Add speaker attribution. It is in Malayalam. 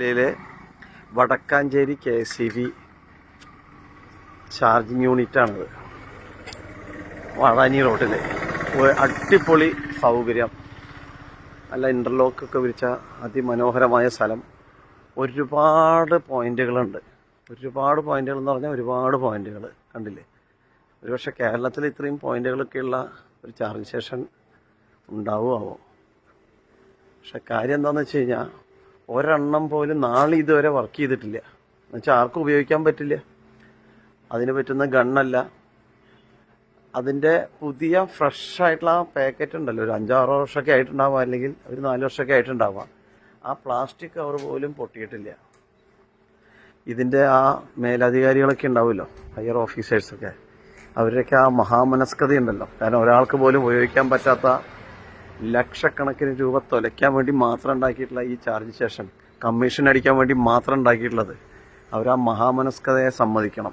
Speaker 1: ജില്ലയിലെ Vadakkanchery K S C B charging യൂണിറ്റാണിത്. വാടാനി റോഡിൽ അടിപൊളി സൗകര്യം. നല്ല ഇന്റർലോക്കൊക്കെ വിരിച്ച അതിമനോഹരമായ സ്ഥലം. ഒരുപാട് പോയിന്റുകളുണ്ട്. ഒരുപാട് പോയിന്റുകൾ എന്ന് പറഞ്ഞാൽ ഒരുപാട് പോയിന്റുകൾ കണ്ടില്ലേ? ഒരുപക്ഷെ കേരളത്തിൽ ഇത്രയും പോയിന്റുകളൊക്കെയുള്ള ഒരു ചാർജ് സ്റ്റേഷൻ ഉണ്ടാവുമാവോ. പക്ഷെ കാര്യം എന്താണെന്ന് വെച്ച് കഴിഞ്ഞാൽ ഒരെണ്ണം പോലും നാളെ ഇതുവരെ വർക്ക് ചെയ്തിട്ടില്ല. എന്നുവെച്ചാൽ ആർക്കും ഉപയോഗിക്കാൻ പറ്റില്ല. അതിന് പറ്റുന്ന ഗണ്ണല്ല അതിന്റെ പുതിയ ഫ്രഷ് ആയിട്ടുള്ള ആ പാക്കറ്റ് ഉണ്ടല്ലോ. ഒരു അഞ്ചാറോ വർഷമൊക്കെ ആയിട്ടുണ്ടാവാം അല്ലെങ്കിൽ ഒരു നാല് വർഷമൊക്കെ ആയിട്ടുണ്ടാവാം. ആ പ്ലാസ്റ്റിക് കവർ പോലും പൊട്ടിയിട്ടില്ല. ഇതിന്റെ ആ മേലധികാരികളൊക്കെ ഉണ്ടാവുമല്ലോ ഹയർ ഓഫീസേഴ്സൊക്കെ അവരുടെയൊക്കെ ആ മഹാമനസ്കത ഉണ്ടല്ലോ കാരണം ഒരാൾക്ക് പോലും ഉപയോഗിക്കാൻ പറ്റാത്ത ലക്ഷക്കണക്കിന് രൂപ തുലയ്ക്കാൻ വേണ്ടി മാത്രം ഉണ്ടാക്കിയിട്ടുള്ള ഈ ചാർജ് സ്റ്റേഷൻ കമ്മീഷൻ അടിക്കാൻ വേണ്ടി മാത്രം ഉണ്ടാക്കിയിട്ടുള്ളത്. അവർ ആ മഹാമനസ്കതയെ സമ്മതിക്കണം.